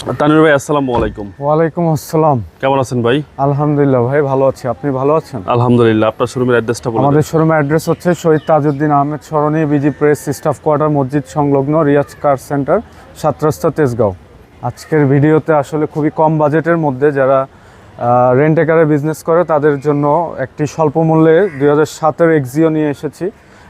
তানির ভাই আসসালামু আলাইকুম। ওয়ালাইকুম আসসালাম। কেমন আছেন ভাই? আলহামদুলিল্লাহ ভাই ভালো আছি। আপনি ভালো আছেন? আলহামদুলিল্লাহ আপনার শোরুমের অ্যাড্রেসটা বলুন আমাদের শোরুমের অ্যাড্রেস হচ্ছে Shahid Tajuddin Ahmed Sarani BG press staff quarter মসজিদ সংলগ্ন রিয়াজ কার সেন্টার সাত রাস্তা তেজগাঁও। আজকের ভিডিওতে আসলে খুবই কম বাজেটের মধ্যে যারা রেন্টে কারে বিজনেস করে তাদের জন্য একটি স্বল্প মূল্যে দুই হাজার সাতের এক্সিও নিয়ে এসেছি।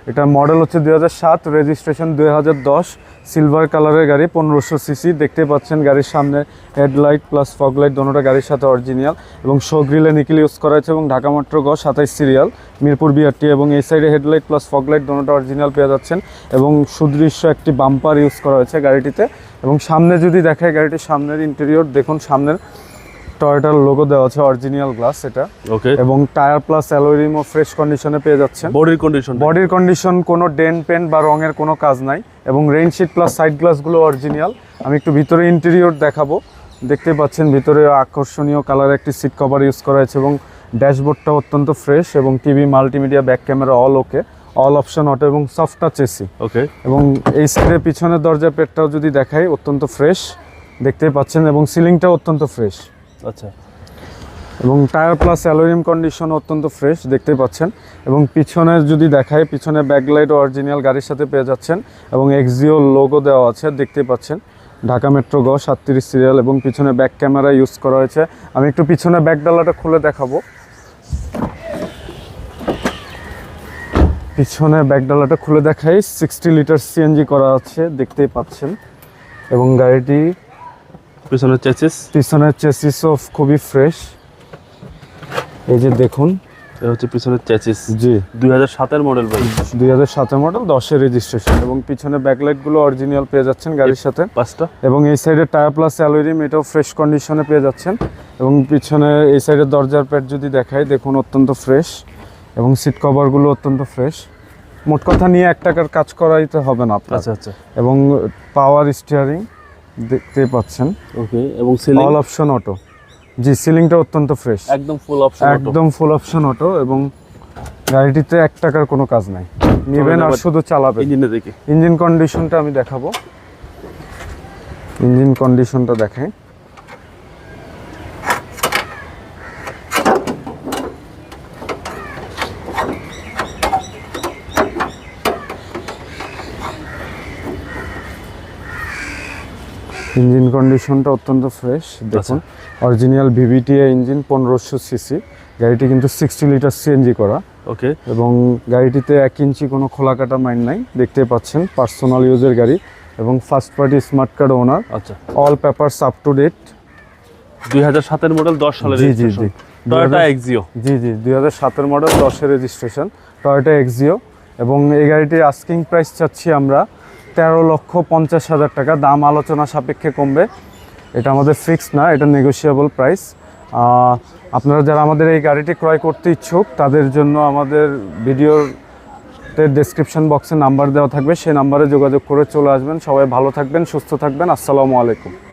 এটার মডেল হচ্ছে দুই সাত রেজিস্ট্রেশন দুই হাজার দশ সিলভার কালারের গাড়ি, পনেরোশো সিসি দেখতে পাচ্ছেন গাড়ির সামনে হেডলাইট প্লাস ফগলাইট দোনোটা গাড়ির সাথে অরিজিনাল এবং গ্রিলে নিকেল ইউজ করা হয়েছে এবং ঢাকা মেট্রো গ সাতাইশ সিরিয়াল মিরপুর বিআরটি এবং এই সাইডে হেডলাইট প্লাস ফগলাইট দোনোটা অরিজিনাল পেয়ে যাচ্ছেন এবং সুদৃশ্য একটি বাম্পার ইউজ করা হয়েছে গাড়িটিতে এবং সামনে যদি দেখায় গাড়িটির সামনের ইন্টেরিয়র দেখুন সামনের টয়টার লোগো দেওয়া আছে অরিজিনাল গ্লাস এটা। ওকে এবং টায়ার প্লাস অ্যালোরিমও ফ্রেশ কন্ডিশনে পেয়ে যাচ্ছেন। বডির কন্ডিশন বডির কন্ডিশন কোনো ডেন পেন বা রঙের কোনো কাজ নাই এবং রেইনশিট প্লাস সাইড গ্লাসগুলো অরিজিনাল আমি একটু ভিতরে ইন্টেরিয়র দেখাবো। দেখতে পাচ্ছেন ভিতরে আকর্ষণীয় কালার একটি সিট কভার ইউজ করা হয়েছে এবং ড্যাশবোর্ডটা অত্যন্ত ফ্রেশ এবং TV multimedia back camera all okay all option auto এবং সফট টাচ এসি ওকে এবং এই সাইডের পিছনের দরজার পেটটাও যদি দেখাই অত্যন্ত ফ্রেশ দেখতেই পাচ্ছেন এবং সিলিংটাও অত্যন্ত ফ্রেশ আচ্ছা। এবং টায়ার প্লাস অ্যালোরিয়াম কন্ডিশন অত্যন্ত ফ্রেশ দেখতে পাচ্ছেন। এবং পিছনে যদি দেখায় পিছনে ব্যাকলাইট অরিজিনাল গাড়ির সাথে পেয়ে যাচ্ছেন এবং এক্সিও লোগো দেওয়া আছে দেখতে পাচ্ছেন। ঢাকা মেট্রো গ সাতত্রিশ সিরিয়াল এবং পিছনে ব্যাক ক্যামেরা ইউজ করা হয়েছে। আমি একটু পিছনে ব্যাক ডালাটা খুলে দেখাবো। পিছনে ব্যাক ডালাটা খুলে দেখাই সিক্সটি লিটার সিএনজি করা আছে, দেখতেই পাচ্ছেন। এবং গাড়িটি পিছনের চেসিস পিছনের চেসিস চেসিসও খুবই ফ্রেশ এই যে দেখুন। এটা হচ্ছে পিছনের চেসিস জি। দুই হাজার সাতের মডেল ভাই। দুই হাজার সাতের মডেল দশের রেজিস্ট্রেশন এবং পিছনে ব্যাকলাইটগুলো অরিজিনাল পেয়ে যাচ্ছেন গাড়ির সাথে। পাঁচটা। এবং এই সাইডে টায়ার প্লাস অ্যালোরিম এটাও ফ্রেশ কন্ডিশনে পেয়ে যাচ্ছেন। এবং পিছনে এই সাইডের দরজার প্যাড যদি দেখাই দেখুন অত্যন্ত ফ্রেশ এবং সিট কভারগুলো অত্যন্ত ফ্রেশ মোট কথা নিয়ে এক টাকার কাজ করাইতে হবে না আপনার। আচ্ছা আচ্ছা। এবং পাওয়ার স্টিয়ারিং দেখতেই পাচ্ছেন। ওকে এবং সিলিং অল অপশন অটো জি সিলিংটা অত্যন্ত ফ্রেশ একদম ফুল অপশন একদম ফুল অপশন অটো এবং গাড়িটিতে এক টাকার কোনো কাজ নাই। নেবেন আর শুধু চালাবেন। ইঞ্জিনে দেখি। ইঞ্জিন কন্ডিশনটা আমি দেখাবো। ইঞ্জিন কন্ডিশনটা দেখাই। ইঞ্জিন কন্ডিশনটা অত্যন্ত ফ্রেশ দেখুন। অরিজিনাল ভিভিটিএ ইঞ্জিন পনেরোশো সিসি। গাড়িটি কিন্তু সিক্সটি লিটার সিএনজি করা। ওকে। এবং গাড়িটিতে এক ইঞ্চি কোনো খোলা কাটা মাইন নাই দেখতে পাচ্ছেন পার্সোনাল ইউজের গাড়ি এবং first party smart card owner আচ্ছা। All papers up to date দুই হাজার সাতের মডেল দশ সালের জি জি জি। টয়োটা এক্সিও জি জি দুই হাজার সাতের মডেল দশের রেজিস্ট্রেশন টয়োটা এক্সিও এবং এই গাড়িটির আস্কিং প্রাইস চাচ্ছি আমরা তেরো লক্ষ পঞ্চাশ হাজার টাকা। দাম আলোচনা সাপেক্ষে কমবে। এটা আমাদের ফিক্স না, এটা নেগোশিয়েবল প্রাইস আপনারা যারা আমাদের এই গাড়িটি ক্রয় করতে ইচ্ছুক, তাদের জন্য আমাদের ভিডিওর ডেসক্রিপশন বক্সে নাম্বার দেওয়া থাকবে। সেই নাম্বারে যোগাযোগ করে চলে আসবেন। সবাই ভালো থাকবেন, সুস্থ থাকবেন। আসসালামু আলাইকুম।